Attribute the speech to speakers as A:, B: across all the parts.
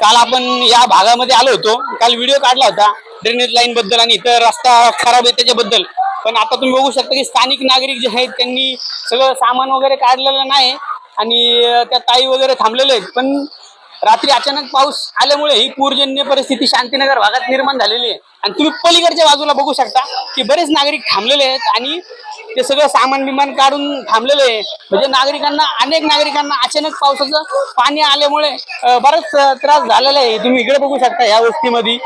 A: काल आपण या भागामध्ये आलो होतो. काल व्हिडिओ काढला होता. ड्रेनेज लाईन बद्दल आणि इतर रस्ता खराब आहे त्याच्याबद्दल. पण आता तुम्ही बघू शकता की स्थानिक नागरिक जे आहेत त्यांनी सगळं सामान वगैरे काढलेलं नाही आणि त्या ताई वगैरे थांबलेले आहेत. पण रात्री अचानक पाऊस आल्यामुळे ही पूरजन्य परिस्थिती शांतीनगर भागात निर्माण झालेली आहे. आणि तुम्ही पलीकडच्या बाजूला बघू शकता की बरेच नागरिक थांबलेले आहेत आणि ते सगळं सामान बिमान काढून थांबलेलं आहे. म्हणजे नागरिकांना अनेक नागरिकांना अचानक पावसाचं पाणी आल्यामुळे बराच त्रास झालेला आहे. तुम्ही इकडे बघू शकता या वस्तीमध्ये.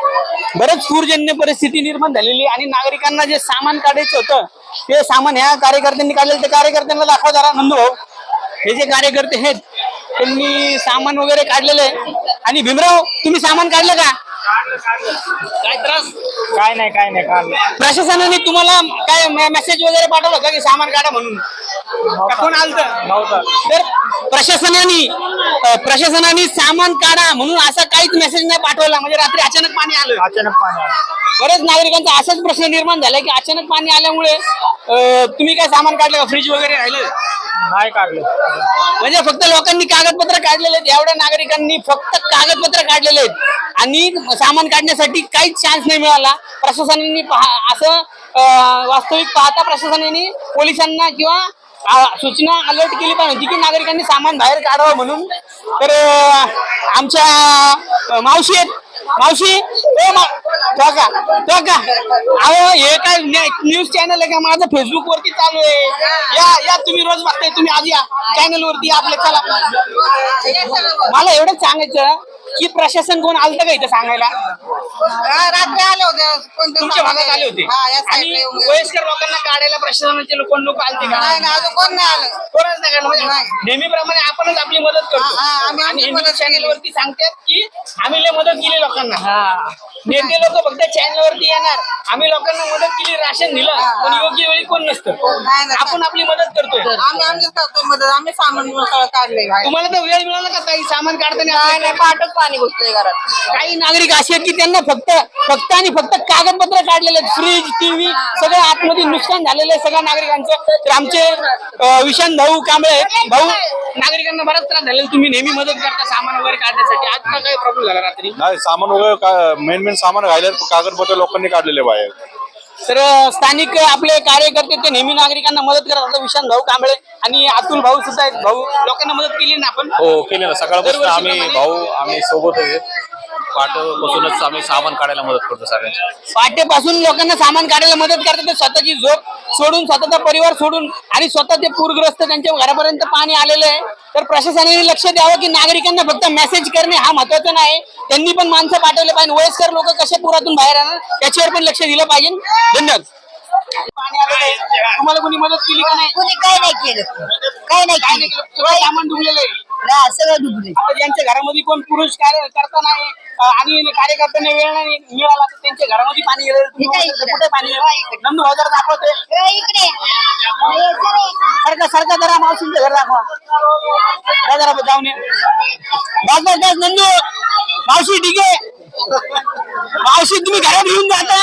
A: बरेच पूरजन्य परिस्थिती निर्माण झालेली आहे आणि नागरिकांना जे सामान काढायचं होतं ते सामान ह्या कार्यकर्त्यांनी काढलेलं ते कार्यकर्त्यांना दाखवा जरा नंदूभाऊ हे जे कार्यकर्ते आहेत त्यांनी सामान वगैरे काढलेलं आहे. आणि भीमराव तुम्ही सामान काढलं का? काय त्रास?
B: काय नाही काय नाही काल
A: प्रशासनाने तुम्हाला काय मेसेज वगैरे पाठवलं का की सामान काढा म्हणून? का कोण आलत?
B: नव्हतं.
A: तर प्रशासनाने प्रशासनाने सामान काढा म्हणून असा काहीच मेसेज नाही पाठवला. म्हणजे रात्री अचानक पाणी आलं.
B: अचानक पाणी आलं.
A: बरेच नागरिकांचा असाच प्रश्न निर्माण झालाय की अचानक पाणी आल्यामुळे अं, तुम्ही काय सामान काढलं का? फ्रीज वगैरे राहिलं?
B: नाही काढलं.
A: म्हणजे फक्त लोकांनी कागदपत्र काढलेले आहेत. एवढ्या नागरिकांनी फक्त कागदपत्र काढलेले आहेत. आणि सामान काढण्यासाठी काहीच चान्स नाही मिळाला. प्रशासनाने असं वास्तविक पाहता प्रशासनाने पोलिसांना किंवा सूचना अलर्ट केली पाहिजे. होती की नागरिकांनी सामान बाहेर काढावं म्हणून. तर आमच्या मावशी आहेत. मावशी का? का? अहो हे काय न्यूज चॅनल आहे का? माझं फेसबुक वरती चालू आहे. या या तुम्ही रोज बघताय तुम्ही आज या चॅनल वरती. या आपल्या चला. मला एवढंच सांगायचं की प्रशासन कोण आलतं का इथं सांगायला?
C: रात्री आले होते.
A: तुमच्या भागात आले होते.
C: हा या
A: आणि
C: साईडला येऊन गेले.
A: वयस्कर लोकांना काढायला प्रशासनाचे लोक कोण लोक आलते का?
C: नाही नाही अजून कोण नाही आलं.
A: कोणच नाही काढलं. म्हणजे
C: नाही.
A: नेहमीप्रमाणे आपणच आपली मदत करतो.
C: हा, हा, आम्ही
A: आणि
C: आमची
A: न्यूज
C: मदत
A: चॅनल. वरती सांगतात की आम्ही लय मदत केली लोकांना. नेते लोक फक्त चॅनल वरती येणार. आम्ही लोकांना मदत केली राशन दिलं पण योग्य वेळी कोण नसतं.
C: नाही.
A: आपण आपली मदत करतोय.
C: आम्ही आमच्याच करतोय मदत. आम्ही सामान सगळं काढले
A: तुम्हाला तर वेळ मिळाला का काही सामान काढताना
C: पाठच पाणी घुसलंय घरात.
A: काही नागरिक असे आहेत की त्यांना फक्त फक्त आणि फक्त कागदपत्र काढलेले फ्रीज टीव्ही सगळं आतमध्ये नुकसान झालेलं आहे सगळ्या नागरिकांचं. तर आमचे विशांत भाऊ कांबळे भाऊ नागरिकांना बराच त्रास झालेला तुम्ही नेहमी मदत करता सामान वगैरे काढण्यासाठी. आज का काही प्रॉब्लेम झाला रात्री?
D: नाही सामान वगैरे मेन मेन सामान राहिले कागदपत्र लोकांनी काढलेले बाहेर.
A: तर स्थानिक आपले कार्यकर्ते ते नेहमी नागरिकांना मदत करत असतात विशांत भाऊ कांबळे आणि अतुल भाऊ सुद्धा आहेत. भाऊ लोकांना मदत केली ना आपण?
D: हो केले ना. सकाळपासून आम्ही भाऊ आम्ही सोबत आहे पाठपासूनच आम्ही सामान काढायला मदत करतो सगळ्यांची.
A: लोकांना सामान काढायला मदत करतात स्वतःची झोप सोडून स्वतःचा परिवार सोडून आणि स्वतः ते पूरग्रस्त त्यांच्या घरापर्यंत पाणी आलेलं आहे. तर प्रशासनाने लक्ष द्यावं की नागरिकांना फक्त मेसेज करणे हा महत्त्वाचा नाही. त्यांनी पण माणसं पाठवले पाहिजे. वयस्कर लोक कसे पुरातून बाहेर येणार त्याच्यावर पण लक्ष दिलं पाहिजे. धन्यवाद. तुम्हाला कोणी मदत केली का नाही?
C: कुणी काही नाही केलं. काही नाही
A: काय नाही केलं. सगळं सामान डुबलेलं आहे.
C: केलं सगळं डुबले.
A: आता ज्यांच्या घरामध्ये कोण पुरुष कार्य करता नाही अं, आणि कार्यकर्त्यांना वेळ नाही मिळाला तर त्यांच्या घरामध्ये पाणी गेलं तुम्ही
C: इकडे,
A: बघू शकता
C: इकडे.
A: कुठे पाणी गेलं. नंदू भाऊ जरा दाखवते
C: इकडे.
A: सारखं सारखं जरा मावशींचं घर दाखवा. जा जरा जाऊन ये. बस बस बस नंदू. मावशी ठीक मावशी तुम्ही घरात घेऊन जाता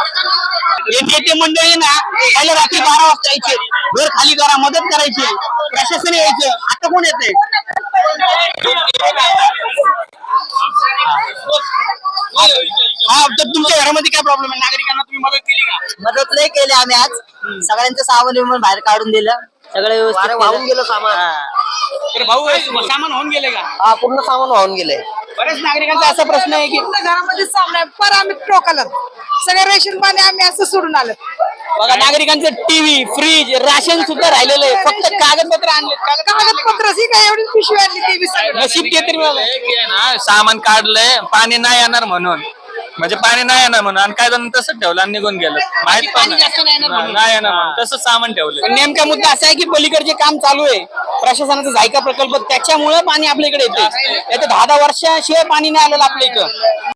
A: नेते मंडळी ना पहिले रात्री बारा वाजता यायचे. घर खाली करा मदत करायची. प्रशासन यायचं. आता कोण येते हा तर तुमच्या घरामध्ये काय प्रॉब्लेम आहे? नागरिकांना तुम्ही मदत केली का?
C: मदत नाही केली आम्ही आज. सगळ्यांचं सामान विमान बाहेर काढून दिलं. सगळं व्यवस्थित वाहून गेलं सामान.
A: तर भाऊ सामान होऊन गेले का?
C: हा पूर्ण सामान वाहून गेलंय
A: बरेच नागरिकांचा असा प्रश्न आहे की
E: घरामध्ये सामना पर आम्ही टोकाला सगळं रेशन पाणी आम्ही असं सोडून आलो.
A: बघा नागरिकांचं टीव्ही फ्रीज राशन सुद्धा राहिलेलं आहे. फक्त कागदपत्र आणले
E: कागदपत्र ही काय एवढी पिशवी आणली ती बी सगळं.
A: नशीब ते तरी मिळालं
B: एक आहे ना सामान काढलंय. पाणी नाही येणार म्हणून. म्हणजे पाणी नाही येणार म्हणून. आणि काय जण तसंच ठेवलं आणि निघून गेलं. माहीत पण
A: पाणी जास्त नाही येणार म्हणून.
B: नाही येणार म्हणून. तसंच सामान ठेवलं.
A: पण नेमका मुद्दा असा आहे की पलीकडचे काम चालू आहे प्रशासनाचा जायका प्रकल्प त्याच्यामुळे पाणी आपल्या इकडे येते तर दहा दहा वर्षाशिवाय पाणी नाही आलेलं आपल्या इकडं